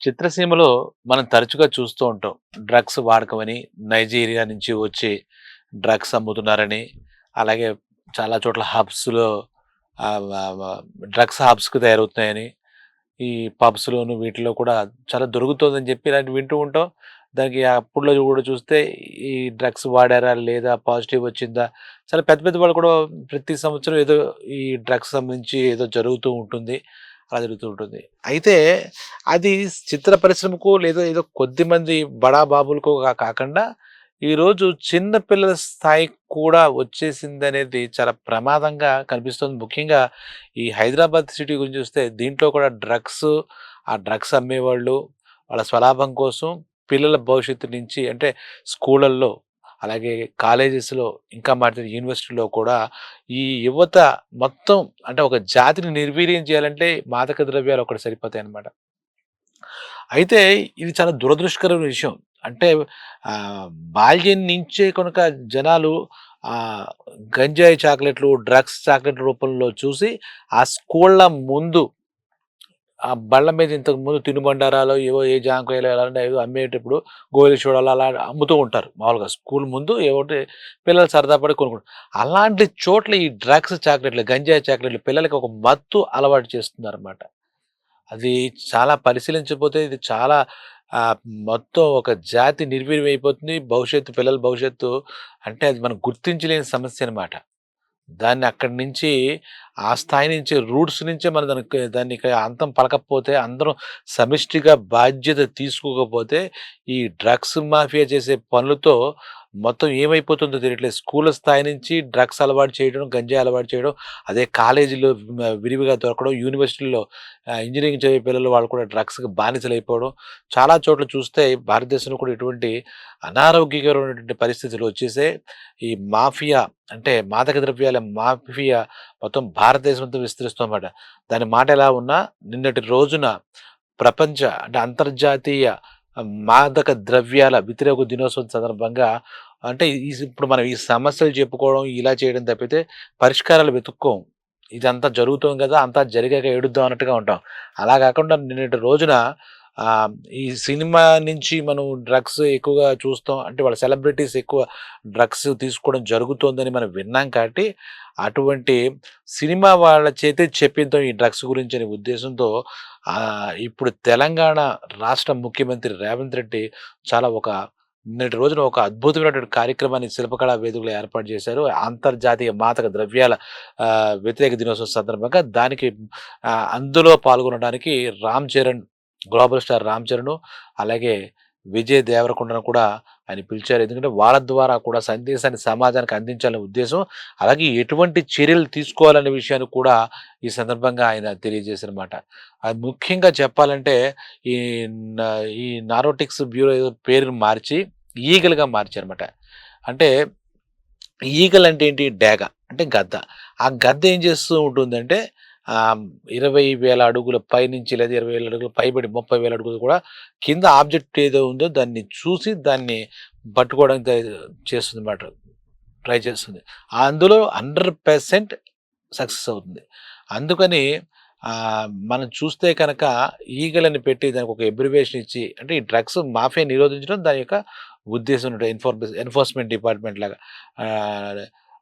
చిత్రసీమలో మనం తరచుగా చూస్తూ ఉంటాం. డ్రగ్స్ వాడకమని నైజీరియా నుంచి వచ్చి డ్రగ్స్ అమ్ముతున్నారని అలాగే చాలా చోట్ల హబ్స్లో డ్రగ్స్ హబ్స్కి తయారవుతున్నాయని ఈ పబ్స్లోను వీటిలో కూడా చాలా దొరుకుతుందని చెప్పి ఇలాంటి వింటూ ఉంటాం. దానికి అప్పుడులో కూడా చూస్తే ఈ డ్రగ్స్ వాడారా లేదా పాజిటివ్ వచ్చిందా? చాలా పెద్ద పెద్ద వాళ్ళు కూడా ప్రతి సంవత్సరం ఏదో ఈ డ్రగ్స్ సంబంధించి ఏదో జరుగుతూ ఉంటుంది. అలా జరుగుతుంటుంది అయితే అది చిత్ర పరిశ్రమకు లేదా ఏదో కొద్ది మంది బడా బాబులకు కాకుండా ఈరోజు చిన్నపిల్లల స్థాయి స్థాయికి కూడా వచ్చేసింది అనేది చాలా ప్రమాదంగా కనిపిస్తుంది. ముఖ్యంగా ఈ హైదరాబాద్ సిటీ గురించి చూస్తే దీంట్లో కూడా డ్రగ్స్ ఆ డ్రగ్స్ అమ్మేవాళ్ళు వాళ్ళ స్వలాభం కోసం పిల్లల భవిష్యత్తు నుంచి అంటే స్కూళ్ళల్లో అలాగే కాలేజెస్లో ఇంకా మాట్లాడే యూనివర్సిటీలో కూడా ఈ యువత మొత్తం అంటే ఒక జాతిని నిర్వీర్యం చేయాలంటే మాదక ద్రవ్యాలు ఒకటి సరిపోతాయి అన్నమాట. అయితే ఇది చాలా దురదృష్టకరమైన విషయం. అంటే బాల్యం నుంచే కనుక జనాలు గంజాయి చాక్లెట్లు డ్రగ్స్ చాక్లెట్ రూపంలో చూసి ఆ స్కూళ్ళ ముందు ఆ బళ్ళ మీద ఇంతకు ముందు తినుబండారాలు ఏవో ఏ జాంకాయలు అలాంటి ఏదో అమ్మేటప్పుడు గోలి చూడాలి అలా అమ్ముతూ ఉంటారు. మామూలుగా స్కూల్ ముందు ఏవోటి పిల్లలు సరదా పడి కొనుక్కుంటారు. అలాంటి చోట్ల ఈ డ్రగ్స్ చాక్లెట్లు గంజాయి చాక్లెట్లు పిల్లలకి ఒక మత్తు అలవాటు చేస్తున్నారు అనమాట అది చాలా పరిశీలించకపోతే ఇది చాలా మొత్తం ఒక జాతి నిర్వీర్యం అయిపోతుంది భవిష్యత్తు పిల్లల భవిష్యత్తు అంటే అది మనం గుర్తించలేని సమస్య అనమాట దాన్ని అక్కడి నుంచి ఆ స్థాయి నుంచి రూట్స్ నుంచే మనం దానికి దానికి అంతం పలకపోతే అందరం సమిష్టిగా బాధ్యత తీసుకోకపోతే ఈ డ్రగ్స్ మాఫియా చేసే పనులతో మొత్తం ఏమైపోతుందో తెలియట్లేదు. స్కూల్ స్థాయి నుంచి డ్రగ్స్ అలవాటు చేయడం గంజాయి అలవాటు చేయడం అదే కాలేజీలో విరివిగా దొరకడం యూనివర్సిటీల్లో ఇంజనీరింగ్ చదివే పిల్లలు వాళ్ళు కూడా డ్రగ్స్కి బానిసలు అయిపోవడం చాలా చోట్ల చూస్తే భారతదేశంలో కూడా ఇటువంటి అనారోగ్యకరమైనటువంటి పరిస్థితులు వచ్చేసే ఈ మాఫియా అంటే మాదక ద్రవ్యాల మాఫియా మొత్తం భారతదేశంతో అంతా దాని మాట ఎలా ఉన్నా నిన్నటి రోజున ప్రపంచ అంటే అంతర్జాతీయ మాదక ద్రవ్యాల వ్యతిరేక దినోత్సవం సందర్భంగా అంటే ఈ ఇప్పుడు మనం ఈ సమస్యలు చెప్పుకోవడం ఇలా చేయడం తప్పితే పరిష్కారాలు వెతుక్కోం. ఇదంతా జరుగుతాం కదా అంతా జరిగాక ఏడుద్దాం అన్నట్టుగా ఉంటాం. అలా కాకుండా నిన్నటి రోజున ఈ సినిమా నుంచి మనం డ్రగ్స్ ఎక్కువగా చూస్తాం. అంటే వాళ్ళ సెలబ్రిటీస్ ఎక్కువ డ్రగ్స్ తీసుకోవడం జరుగుతోందని మనం విన్నాం కాబట్టి అటువంటి సినిమా వాళ్ళ చేతే చెప్పిద్దాం ఈ డ్రగ్స్ గురించి అనే ఉద్దేశంతో ఇప్పుడు తెలంగాణ రాష్ట్ర ముఖ్యమంత్రి రేవంత్ రెడ్డి చాలా ఒక నిన్నటి రోజున ఒక అద్భుతమైనటువంటి కార్యక్రమాన్ని శిల్పకళా వేదికలో ఏర్పాటు చేశారు. అంతర్జాతీయ మాతక ద్రవ్యాల వ్యతిరేక దినోత్సవం సందర్భంగా దానికి అందులో పాల్గొనడానికి రామ్ చరణ్ గ్లోబల్ స్టార్ రామ్ చరణ్ అలాగే విజయ్ దేవరకొండను కూడా ఆయన పిలిచారు. ఎందుకంటే వాళ్ళ ద్వారా కూడా సందేశాన్ని సమాజానికి అందించాలనే ఉద్దేశం అలాగే ఎటువంటి చర్యలు తీసుకోవాలనే విషయాన్ని కూడా ఈ సందర్భంగా ఆయన తెలియజేశారనమాట అది ముఖ్యంగా చెప్పాలంటే ఈ ఈ నారోటిక్స్ బ్యూరో పేరును మార్చి ఈగలుగా మార్చారనమాట అంటే ఈగల్ అంటే ఏంటి? డేగ అంటే గద్ద. ఆ గద్ద ఏం చేస్తూ ఉంటుందంటే ఇరవై వేల అడుగుల పై నుంచి లేదా ఇరవై వేల అడుగుల పైబడి ముప్పై వేల అడుగులు కూడా కింద ఆబ్జెక్ట్ ఏదో ఉందో దాన్ని చూసి దాన్ని పట్టుకోవడానికి చేస్తుంది అన్నమాట ట్రై చేస్తుంది. అందులో హండ్రెడ్ పర్సెంట్ సక్సెస్ అవుతుంది. అందుకని మనం చూస్తే కనుక ఈగలని పెట్టి దానికి ఒక ఎబ్రివేషన్ ఇచ్చి అంటే ఈ డ్రగ్స్ మాఫియా నిరోధించడం దాని యొక్క ఉద్దేశం ఉంటుంది. ఎన్ఫోర్స్ ఎన్ఫోర్స్మెంట్ డిపార్ట్మెంట్ లాగా.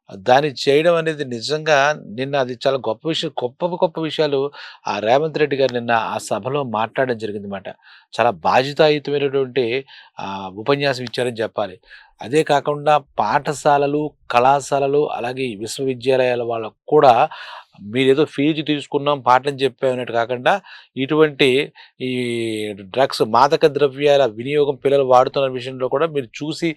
దాన్ని చేయడం అనేది నిజంగా నిన్న అది చాలా గొప్ప విషయం గొప్ప గొప్ప విషయాలు ఆ రేవంత్ రెడ్డి గారు నిన్న ఆ సభలో మాట్లాడడం జరిగింది అనమాట చాలా బాధ్యతాయుతమైనటువంటి ఉపన్యాసం ఇచ్చారని చెప్పాలి. అదే కాకుండా పాఠశాలలు కళాశాలలు అలాగే విశ్వవిద్యాలయాల వాళ్ళకు కూడా మీరు ఏదో ఫీజు తీసుకున్నాం పాఠం చెప్పామన్నట్టు కాకుండా ఇటువంటి ఈ డ్రగ్స్ మాదక ద్రవ్యాల వినియోగం పిల్లలు వాడుతున్న విషయంలో కూడా మీరు చూసి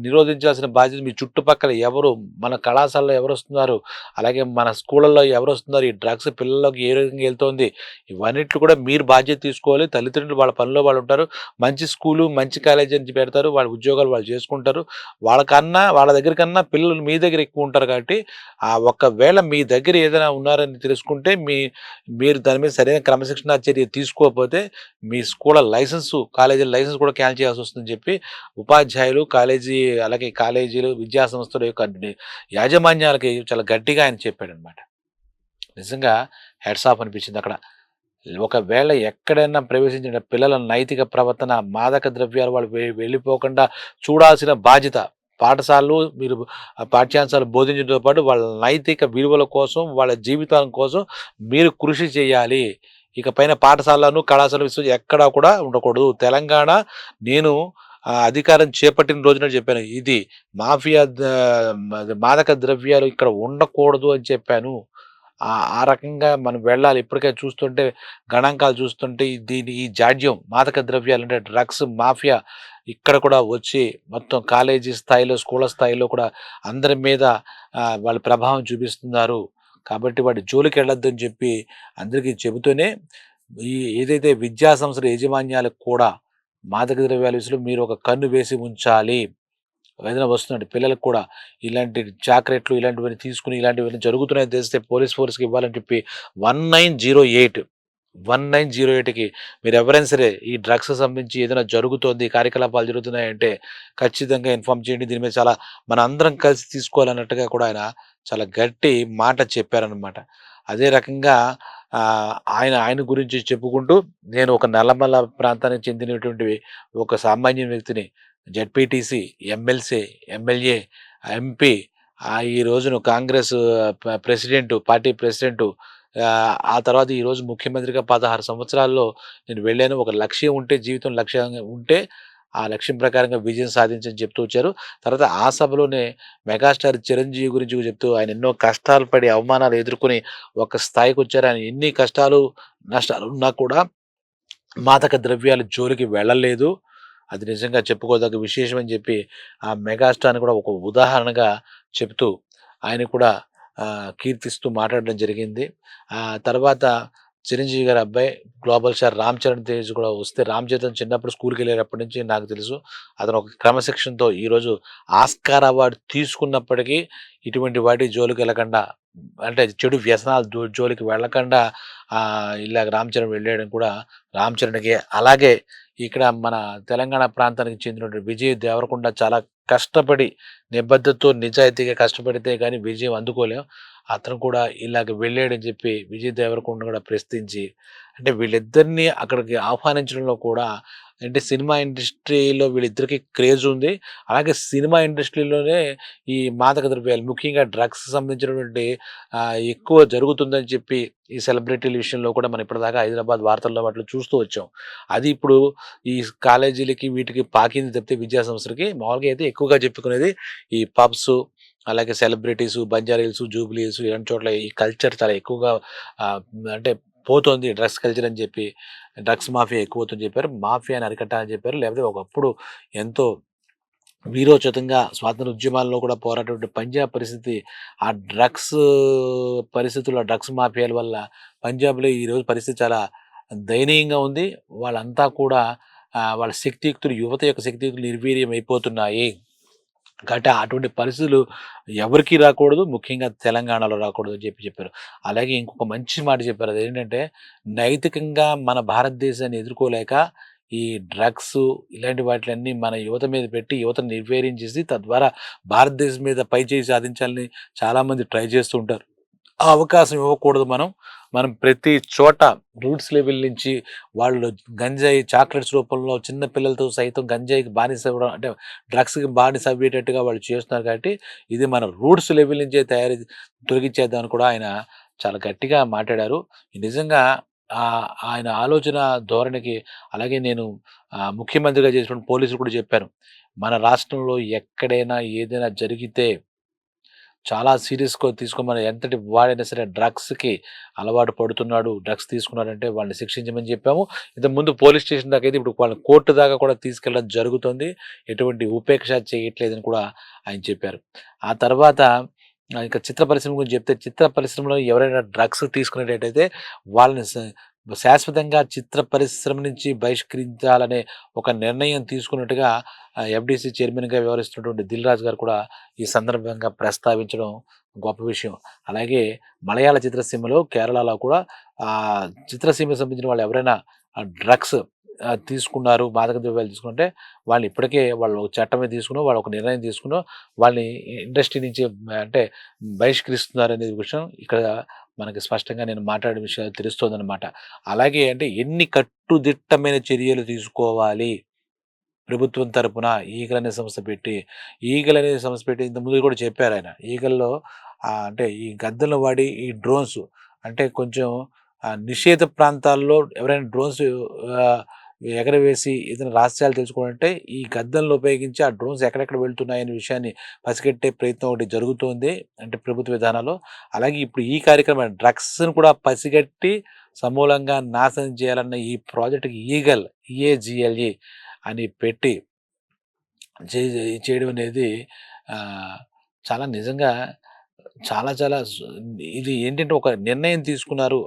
నిరోధించాల్సిన బాధ్యత మీ చుట్టుపక్కల ఎవరు మన కళాశాలలో ఎవరు వస్తున్నారు అలాగే మన స్కూళ్ళల్లో ఎవరు వస్తున్నారు ఈ డ్రగ్స్ పిల్లలకు ఏ రకంగా వెళ్తోంది ఇవన్నిట్లు కూడా మీరు బాధ్యత తీసుకోవాలి. తల్లిదండ్రులు వాళ్ళ పనిలో వాళ్ళు ఉంటారు. మంచి స్కూలు మంచి కాలేజీ అని పెడతారు. వాళ్ళ ఉద్యోగాలు వాళ్ళు చేసుకుంటారు. వాళ్ళకన్నా వాళ్ళ దగ్గర కన్నా పిల్లలు మీ దగ్గర ఎక్కువ ఉంటారు కాబట్టి ఆ ఒక్కవేళ మీ దగ్గర ఏదైనా ఉన్నారని తెలుసుకుంటే మీ మీరు దాని మీద సరైన క్రమశిక్షణ చర్య తీసుకోకపోతే మీ స్కూల్ లైసెన్స్ కాలేజీ లైసెన్స్ కూడా క్యాన్సిల్ చేయాల్సి వస్తుందని చెప్పి ఉపాధ్యాయులు కాలేజీ అలాగే కాలేజీలు విద్యా సంస్థల యొక్క యాజమాన్యాలకి చాలా గట్టిగా ఆయన చెప్పాడు అనమాట నిజంగా హెడ్స్ ఆఫ్ అనిపించింది అక్కడ. ఒకవేళ ఎక్కడైనా ప్రవేశించిన పిల్లల నైతిక ప్రవర్తన మాదక ద్రవ్యాలు వాళ్ళు వెళ్ళిపోకుండా చూడాల్సిన బాధ్యత పాఠశాలలు మీరు పాఠ్యాంశాలు బోధించడంతో పాటు వాళ్ళ నైతిక విలువల కోసం వాళ్ళ జీవితాల కోసం మీరు కృషి చేయాలి. ఇక పైన పాఠశాలను కళాశాల విశ్వ ఎక్కడా కూడా ఉండకూడదు. తెలంగాణ నేను అధికారం చేపట్టిన రోజున చెప్పాను. ఇది మాఫియా మాదక ద్రవ్యాలు ఇక్కడ ఉండకూడదు అని చెప్పాను. ఆ రకంగా మనం వెళ్ళాలి. ఇప్పటికే చూస్తుంటే గణాంకాలు చూస్తుంటే దీని ఈ జాడ్యం మాదక ద్రవ్యాలు అంటే డ్రగ్స్ మాఫియా ఇక్కడ కూడా వచ్చి మొత్తం కాలేజీ స్థాయిలో స్కూళ్ళ స్థాయిలో కూడా అందరి మీద వాళ్ళ ప్రభావం చూపిస్తున్నారు. కాబట్టి వాడి జోలికి వెళ్ళొద్దని చెప్పి అందరికీ చెబుతూనే ఈ ఏదైతే విద్యా సంస్థల యాజమాన్యాలకు కూడా మాదక ద్రవ్యాల విషయంలో మీరు ఒక కన్ను వేసి ఉంచాలి. ఏదైనా వస్తుందండి పిల్లలకు కూడా ఇలాంటి చాక్లెట్లు ఇలాంటివన్నీ తీసుకుని ఇలాంటివన్నీ జరుగుతున్నాయని తెలిస్తే పోలీస్ ఫోర్స్కి ఇవ్వాలని చెప్పి one nine zero eight one nine zero ఎయిట్కి మీరు ఎవరైనా సరే ఈ డ్రగ్స్ సంబంధించి ఏదైనా జరుగుతోంది కార్యకలాపాలు జరుగుతున్నాయంటే ఖచ్చితంగా ఇన్ఫామ్ చేయండి. దీని మీద చాలా మన అందరం కలిసి తీసుకోవాలన్నట్టుగా కూడా ఆయన చాలా గట్టి మాట చెప్పారనమాట అదే రకంగా ఆయన ఆయన గురించి చెప్పుకుంటూ నేను ఒక నల్లమల్ల ప్రాంతానికి చెందినటువంటి ఒక సామాన్య వ్యక్తిని జడ్పీటీసీ ఎమ్మెల్సీ ఎమ్మెల్యే ఎంపీ ఈ రోజును Congress president president party president ఆ, తర్వాత ఈ రోజు ముఖ్యమంత్రిగా పదహారు సంవత్సరాల్లో నేను వెళ్ళాను. ఒక లక్ష్యం ఉంటే జీవితం లక్ష్యంగా ఉంటే ఆ లక్ష్యం ప్రకారంగా విజయం సాధించని చెప్తూ వచ్చారు. తర్వాత ఆ సభలోనే మెగాస్టార్ చిరంజీవి గురించి చెప్తూ ఆయన ఎన్నో కష్టాలు పడి అవమానాలు ఎదుర్కొని ఒక స్థాయికి వచ్చారు. ఆయన ఎన్ని కష్టాలు నష్టాలు ఉన్నా కూడా మాదక ద్రవ్యాల జోలికి వెళ్ళలేదు. అది నిజంగా చెప్పుకోదగ్గ విశేషం అని చెప్పి ఆ మెగాస్టార్ని కూడా ఒక ఉదాహరణగా చెప్తూ ఆయన కూడా కీర్తిస్తూ మాట్లాడడం జరిగింది. ఆ తర్వాత చిరంజీవి గారి అబ్బాయి గ్లోబల్ స్టార్ రామ్ చరణ్ తేజ్ కూడా వస్తే రామ్ చరణ్ చిన్నప్పుడు స్కూల్కి వెళ్ళేటప్పటి నుంచి నాకు తెలుసు అతను ఒక క్రమశిక్షణతో ఈరోజు ఆస్కార్ అవార్డు తీసుకున్నప్పటికీ ఇటువంటి వాటి జోలికి వెళ్ళకుండా అంటే చెడు వ్యసనాలు జోలికి వెళ్ళకుండా ఇలాగ రామ్ చరణ్ వెళ్ళేయడం కూడా రామ్ చరణ్కి అలాగే ఇక్కడ మన తెలంగాణ ప్రాంతానికి చెందినటువంటి విజయ్ దేవరకొండ చాలా కష్టపడి నిబద్ధతతో నిజాయితీగా కష్టపడితే కానీ విజయం అందుకోలేం. అతను కూడా ఇలాగ వెళ్ళాడని చెప్పి విజయ్ దేవరకొండ కూడా ప్రశ్నించి అంటే వీళ్ళిద్దరిని అక్కడికి ఆహ్వానించడంలో కూడా అంటే సినిమా ఇండస్ట్రీలో వీళ్ళిద్దరికి క్రేజ్ ఉంది. అలాగే సినిమా ఇండస్ట్రీలోనే ఈ మాదక ద్రవ్యాలు ముఖ్యంగా డ్రగ్స్ సంబంధించినటువంటి ఎక్కువ జరుగుతుందని చెప్పి ఈ సెలబ్రిటీల విషయంలో కూడా మనం ఇప్పటిదాకా హైదరాబాద్ వార్తల్లో వాటిలో చూస్తూ వచ్చాం. అది ఇప్పుడు ఈ కాలేజీలకి వీటికి పాకింది తప్పితే విద్యా సంస్థలకి మామూలుగా అయితే ఎక్కువగా చెప్పుకునేది ఈ పబ్స్ అలాగే సెలబ్రిటీస్ బంజారీల్స్ జూబ్లీస్ ఇలాంటి చోట్ల ఈ కల్చర్ చాలా ఎక్కువగా అంటే పోతోంది. డ్రగ్స్ కల్చర్ అని చెప్పి డ్రగ్స్ మాఫియా ఎక్కువ అవుతుందని చెప్పారు మాఫియాని అరికట్టాలని చెప్పారు. లేకపోతే ఒకప్పుడు ఎంతో వీరోచితంగా స్వాతంత్ర ఉద్యమాల్లో కూడా పోరాటటువంటి పంజాబ్ పరిస్థితి ఆ డ్రగ్స్ పరిస్థితుల్లో డ్రగ్స్ మాఫియాల వల్ల పంజాబ్లో ఈరోజు పరిస్థితి చాలా దయనీయంగా ఉంది. వాళ్ళంతా కూడా వాళ్ళ శక్తియుక్తులు యువత యొక్క శక్తియుక్తులు నిర్వీర్యం అయిపోతున్నాయి కాబట్టి అటువంటి పరిస్థితులు ఎవరికి రాకూడదు. ముఖ్యంగా తెలంగాణలో రాకూడదు అని చెప్పి చెప్పారు. అలాగే ఇంకొక మంచి మాట చెప్పారు. అది ఏంటంటే నైతికంగా మన భారతదేశాన్ని ఎదుర్కోలేక ఈ డ్రగ్స్ ఇలాంటి వాటిలన్నీ మన యువత మీద పెట్టి యువతను నిర్వేరించేసి తద్వారా భారతదేశం మీద పై చేసి సాధించాలని చాలామంది ట్రై చేస్తూ ఉంటారు. ఆ అవకాశం ఇవ్వకూడదు మనం. మనం ప్రతి చోట రూట్స్ లెవెల్ నుంచి వాళ్ళు గంజాయి చాక్లెట్స్ రూపంలో చిన్న పిల్లలతో సైతం గంజాయికి బానిస అవ్వడం అంటే డ్రగ్స్కి బానిస అయ్యేటట్టుగా వాళ్ళు చేస్తున్నారు కాబట్టి ఇది మన రూట్స్ లెవెల్ నుంచే తయారు తొలగించేద్దామని కూడా ఆయన చాలా గట్టిగా మాట్లాడారు. నిజంగా ఆయన ఆలోచన ధోరణికి అలాగే నేను ముఖ్యమంత్రిగా చేసినటువంటి పోలీసులు కూడా చెప్పాను మన రాష్ట్రంలో ఎక్కడైనా ఏదైనా జరిగితే చాలా సీరియస్గా తీసుకోమని ఎంతటి వాడైనా సరే డ్రగ్స్కి అలవాటు పడుతున్నాడు. డ్రగ్స్ తీసుకున్నాడంటే వాళ్ళని శిక్షించమని చెప్పాము. ఇంతకు ముందు పోలీస్ స్టేషన్ దాకా అయితే ఇప్పుడు వాళ్ళని కోర్టు దాకా కూడా తీసుకెళ్ళడం జరుగుతుంది. ఎటువంటి ఉపేక్ష చేయట్లేదని కూడా ఆయన చెప్పారు. ఆ తర్వాత ఇంకా చిత్ర పరిశ్రమ గురించి చెప్తే చిత్ర పరిశ్రమలో ఎవరైనా డ్రగ్స్ తీసుకునేటట్టయితే వాళ్ళని శాశ్వతంగా చిత్ర పరిశ్రమ నుంచి బహిష్కరించాలనే ఒక నిర్ణయం తీసుకున్నట్టుగా ఎఫ్డిసి చైర్మన్గా వ్యవహరిస్తున్నటువంటి దిల్రాజ్ గారు కూడా ఈ సందర్భంగా ప్రస్తావించడం గొప్ప విషయం. అలాగే మలయాళ చిత్రసీమలో కేరళలో కూడా చిత్రసీమకు సంబంధించిన వాళ్ళు ఎవరైనా డ్రగ్స్ తీసుకున్నారు మాదక ద్రవ్యాలు తీసుకుంటే వాళ్ళు ఇప్పటికే వాళ్ళు ఒక చట్టమే తీసుకుని వాళ్ళు ఒక నిర్ణయం తీసుకుని వాళ్ళని ఇండస్ట్రీ నుంచి అంటే బహిష్కరిస్తున్నారు అనేది విషయం. ఇక్కడ మనకి స్పష్టంగా నేను మాట్లాడే విషయాలు తెలుస్తోందనమాట. అలాగే అంటే ఎన్ని కట్టుదిట్టమైన చర్యలు తీసుకోవాలి ప్రభుత్వం తరపున ఈగల్ అనే సంస్థ పెట్టి, ఈగలు అనే సంస్థ పెట్టి ఇంతకుముందు కూడా చెప్పారాయన. ఈగల్‌లో అంటే ఈ గద్దలను వాడి ఈ డ్రోన్స్ అంటే కొంచెం నిషేధ ప్రాంతాల్లో ఎవరైనా డ్రోన్స్ ఎగరవేసి ఏదైనా రహస్యాలు తెలుసుకోవాలంటే ఈ గద్దంలో ఉపయోగించి ఆ డ్రోన్స్ ఎక్కడెక్కడ వెళ్తున్నాయనే విషయాన్ని పసిగట్టే ప్రయత్నం ఒకటి జరుగుతోంది. అంటే ప్రభుత్వ విధానాలు అలాగే ఇప్పుడు ఈ కార్యక్రమం డ్రగ్స్ను కూడా పసిగట్టి సమూలంగా నాశనం చేయాలన్న ఈ ప్రాజెక్ట్‌కి ఈగల్ ఈఏజిఎల్ఈ అని పెట్టి చే చేయడం అనేది చాలా నిజంగా చాలా చాలా ఇది ఏంటంటే ఒక నిర్ణయం తీసుకున్నారు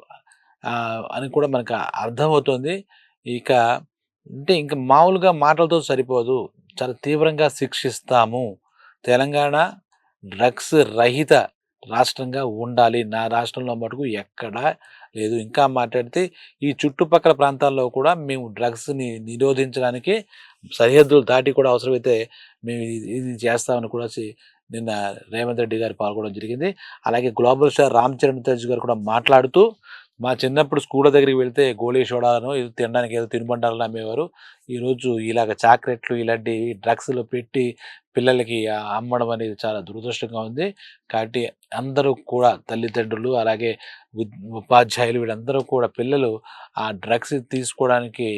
అని కూడా మనకు అర్థమవుతోంది. ఇక అంటే ఇంకా మామూలుగా మాటలతో సరిపోదు. చాలా తీవ్రంగా శిక్షిస్తాము. తెలంగాణ డ్రగ్స్ రహిత రాష్ట్రంగా ఉండాలి. నా రాష్ట్రంలో మటుకు ఎక్కడా లేదు. ఇంకా మాట్లాడితే ఈ చుట్టుపక్కల ప్రాంతాల్లో కూడా మేము డ్రగ్స్‌ని నిరోధించడానికి సరిహద్దులు దాటి కూడా అవసరమైతే మేము ఇది చేస్తామని కూడా నిన్న రేవంత్ రెడ్డి గారు పాల్గొనడం జరిగింది. అలాగే గ్లోబల్ స్టార్ రామ్ చరణ్ తేజ్ గారు కూడా మాట్లాడుతూ మా చిన్నప్పుడు స్కూళ్ళ దగ్గరికి వెళ్తే గోళీ సోడాలను ఇది తినడానికి ఏదో తినుబండాలను అమ్మేవారు. ఈరోజు ఇలాగ చాక్లెట్లు ఇలాంటి డ్రగ్స్‌లు పెట్టి పిల్లలకి అమ్మడం అనేది చాలా దురదృష్టంగా ఉంది. కాబట్టి అందరూ కూడా తల్లిదండ్రులు అలాగే ఉపాధ్యాయులు వీళ్ళందరూ కూడా పిల్లలు ఆ డ్రగ్స్ తీసుకోవడానికి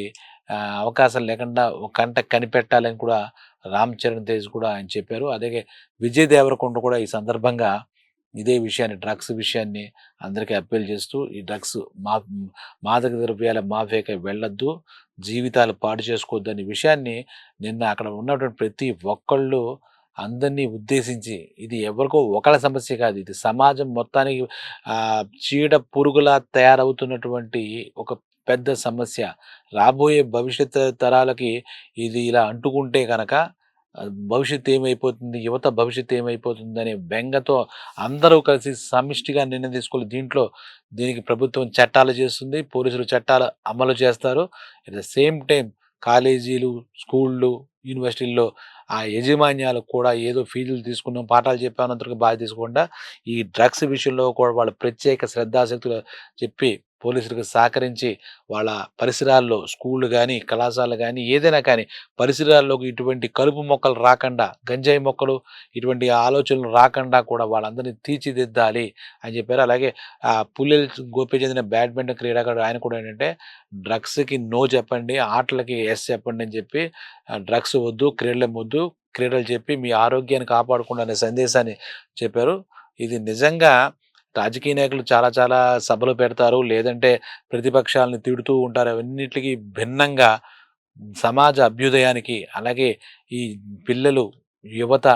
అవకాశం లేకుండా ఒక కంట కనిపెట్టాలని కూడా రామ్ చరణ్ తేజ్ కూడా ఆయన చెప్పారు. అలాగే విజయ్ దేవరకొండ కూడా ఈ సందర్భంగా ఇదే విషయాన్ని డ్రగ్స్ విషయాన్ని అందరికీ అప్పీల్ చేస్తూ ఈ డ్రగ్స్ మా మాదక ద్రవ్యాల మాఫియాకి వెళ్ళొద్దు. జీవితాలు పాడు చేసుకోవద్దనే విషయాన్ని నిన్న అక్కడ ఉన్నటువంటి ప్రతి ఒక్కళ్ళు అందరినీ ఉద్దేశించి ఇది ఎవరికో ఒకళ్ళ సమస్య కాదు. ఇది సమాజం మొత్తానికి చీడ పురుగులా తయారవుతున్నటువంటి ఒక పెద్ద సమస్య. రాబోయే భవిష్యత్తు తరాలకి ఇది ఇలా అంటుకుంటే కనుక భవిష్యత్తు ఏమైపోతుంది? యువత భవిష్యత్తు ఏమైపోతుందనే బెంగతో అందరూ కలిసి సమిష్టిగా నిర్ణయం తీసుకోవాలి. దీంట్లో దీనికి ప్రభుత్వం చట్టాలు చేస్తుంది. పోలీసులు చట్టాలు అమలు చేస్తారు. అట్ ద సేమ్ టైం కాలేజీలు, స్కూళ్ళు, యూనివర్సిటీల్లో ఆ యజమాన్యాలు కూడా ఏదో ఫీజులు తీసుకున్నాం, పాఠాలు చెప్పామన్నంతగా బాధ తీసుకోకుండా ఈ డ్రగ్స్ విషయంలో కూడా వాళ్ళు ప్రత్యేక శ్రద్ధాశక్తులు చెప్పి పోలీసులకు సహకరించి వాళ్ళ పరిసరాల్లో స్కూళ్ళు కానీ కళాశాలలు కానీ ఏదైనా కానీ పరిసరాల్లోకి ఇటువంటి కలుపు మొక్కలు రాకుండా, గంజాయి మొక్కలు ఇటువంటి ఆలోచనలు రాకుండా కూడా వాళ్ళందరినీ తీర్చిదిద్దాలి అని చెప్పారు. అలాగే ఆ పుల్లెల గోపి చెందిన బ్యాడ్మింటన్ క్రీడాకారుడు ఆయన కూడా ఏంటంటే డ్రగ్స్‌కి నో చెప్పండి. ఆటలకి ఎస్ చెప్పండి అని చెప్పి డ్రగ్స్ వద్దు, క్రీడలు వద్దు క్రీడలు చెప్పి మీ ఆరోగ్యాన్ని కాపాడుకోండి అనే సందేశాన్ని చెప్పారు. ఇది నిజంగా రాజకీయ నాయకులు చాలా చాలా సభలు పెడతారు. లేదంటే ప్రతిపక్షాలను తిడుతూ ఉంటారు. అవన్నిట్లికి భిన్నంగా సమాజ అభ్యుదయానికి అలాగే ఈ పిల్లలు, యువత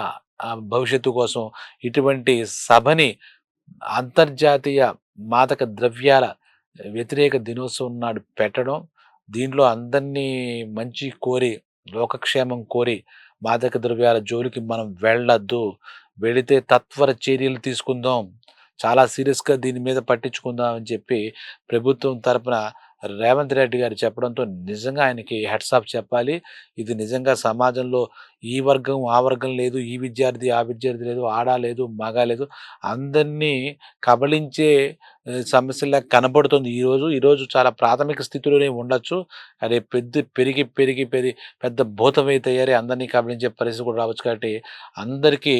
భవిష్యత్తు కోసం ఇటువంటి సభని అంతర్జాతీయ మాదక ద్రవ్యాల వ్యతిరేక దినోత్సవం నాడు పెట్టడం, దీంట్లో అందరినీ మంచి కోరి, లోకక్షేమం కోరి మాదక ద్రవ్యాల జోలికి మనం వెళ్ళొద్దు. వెళితే తత్వర చర్యలు తీసుకుందాం. చాలా సీరియస్‌గా దీని మీద పట్టించుకుందాం అని చెప్పి ప్రభుత్వం తరపున రేవంత్ రెడ్డి గారు చెప్పడంతో నిజంగా ఆయనకి హెడ్సాప్ ఆఫ్ చెప్పాలి. ఇది నిజంగా సమాజంలో ఈ వర్గం, ఆ వర్గం లేదు. ఈ విద్యార్థి, ఆ విద్యార్థి లేదు. ఆడా లేదు, మగ లేదు. అందరినీ కబళించే సమస్యలా కనబడుతుంది ఈరోజు. ఈరోజు చాలా ప్రాథమిక స్థితిలోనే ఉండొచ్చు. అదే పెద్ద పెరిగి, పెరిగి, పెరిగి పెద్ద భూతమై తయారై అందరినీ కబళించే పరిస్థితి కూడా రావచ్చు కాబట్టి అందరికీ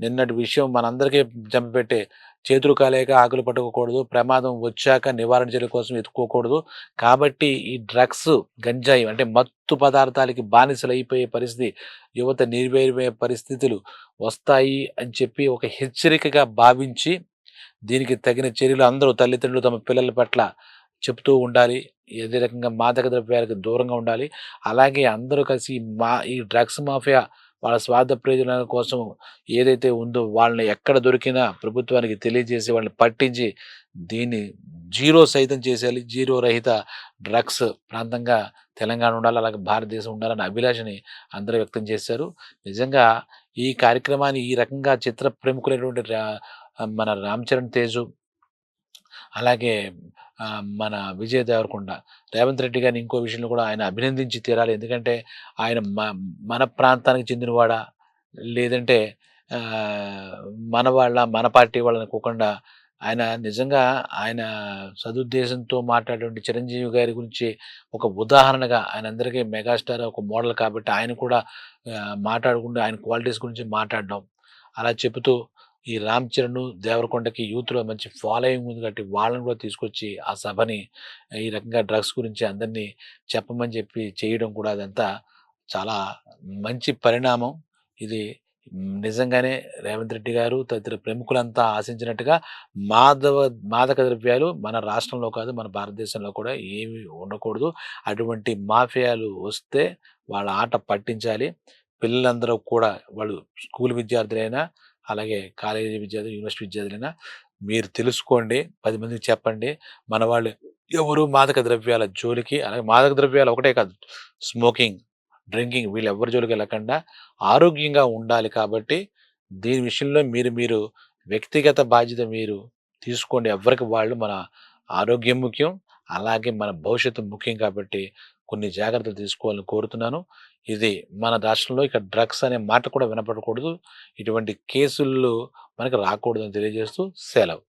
నిన్నటి విషయం మనందరికీ జంపెట్టే చేతులు కాలేక ఆకులు పట్టుకోకూడదు. ప్రమాదం వచ్చాక నివారణ చర్యల కోసం ఎత్తుకోకూడదు కాబట్టి ఈ డ్రగ్స్, గంజాయి అంటే మత్తు పదార్థాలకి బానిసలైపోయే పరిస్థితి, యువత నిర్వీర్యమయ్యే పరిస్థితులు వస్తాయి అని చెప్పి ఒక హెచ్చరికగా భావించి దీనికి తగిన చర్యలు అందరూ తల్లిదండ్రులు తమ పిల్లల పట్ల చెప్తూ ఉండాలి. అదే రకంగా మాదక ద్రవ్యాలకు దూరంగా ఉండాలి. అలాగే అందరూ కలిసి మా ఈ డ్రగ్స్ మాఫియా వాళ్ళ స్వార్థ ప్రయోజనాల కోసం ఏదైతే ఉందో వాళ్ళని ఎక్కడ దొరికినా ప్రభుత్వానికి తెలియజేసి వాళ్ళని పట్టించి దీన్ని జీరో సైతం చేసేయాలి. జీరో రహిత డ్రగ్స్ ప్రాంతంగా తెలంగాణ ఉండాలి. అలాగే భారతదేశం ఉండాలనే అభిలాషని అందరూ వ్యక్తం చేశారు. నిజంగా ఈ కార్యక్రమాన్ని ఈ రకంగా చిత్ర ప్రముఖులైనటువంటి రా మన రామ్ చరణ్ తేజు అలాగే మన విజయ్ దేవరకొండ, రేవంత్ రెడ్డి గారిని ఇంకో విషయంలో కూడా ఆయన అభినందించి తీరాలి. ఎందుకంటే ఆయన మ మన ప్రాంతానికి చెందినవాడా? లేదంటే మన వాళ్ళ మన పార్టీ వాళ్ళని కోకుండా ఆయన నిజంగా ఆయన సదుద్దేశంతో మాట్లాడేటువంటి చిరంజీవి గారి గురించి ఒక ఉదాహరణగా ఆయన అందరికీ మెగాస్టార్ ఒక మోడల్ కాబట్టి ఆయన కూడా మాట్లాడకుండా మాట్లాడుకుంటూ ఆయన క్వాలిటీస్ గురించి మాట్లాడడం. అలా చెబుతూ ఈ రామ్ చరణ్, దేవరకొండకి యూత్‌లో మంచి ఫాలోయింగ్ ఉంది కాబట్టి వాళ్ళని కూడా తీసుకొచ్చి ఆ సభని ఈ రకంగా డ్రగ్స్ గురించి అందరినీ చెప్పమని చెప్పి చేయడం కూడా అదంతా చాలా మంచి పరిణామం. ఇది నిజంగానే రేవంత్ రెడ్డి గారు తదితర ప్రముఖులంతా ఆశించినట్టుగా మాదవ మాదక ద్రవ్యాలు మన రాష్ట్రంలో కాదు మన భారతదేశంలో కూడా ఏమి ఉండకూడదు. అటువంటి మాఫియాలు వస్తే వాళ్ళ ఆట పట్టించాలి. పిల్లలందరూ కూడా వాళ్ళు స్కూల్ విద్యార్థులైనా, అలాగే కాలేజీ విద్యార్థులు, యూనివర్సిటీ విద్యార్థులైనా మీరు తెలుసుకోండి. పది మందికి చెప్పండి. మన వాళ్ళు ఎవరు మాదక ద్రవ్యాల జోలికి అలాగే మాదక ద్రవ్యాలు ఒకటే కాదు స్మోకింగ్, డ్రింకింగ్ వీళ్ళు ఎవరి జోలికి వెళ్ళకుండా ఆరోగ్యంగా ఉండాలి కాబట్టి దీని విషయంలో మీరు మీరు వ్యక్తిగత బాధ్యత మీరు తీసుకోండి. ఎవ్వరికి వాళ్ళు మన ఆరోగ్యం ముఖ్యం. అలాగే మన భవిష్యత్తు ముఖ్యం కాబట్టి కొన్ని జాగ్రత్తలు తీసుకోవాలని కోరుతున్నాను. ఇది మన రాష్ట్రంలో ఇక డ్రగ్స్ అనే మాట కూడా వినపడకూడదు. ఇటువంటి కేసులు మనకు రాకూడదని తెలియజేస్తూ సెలవు.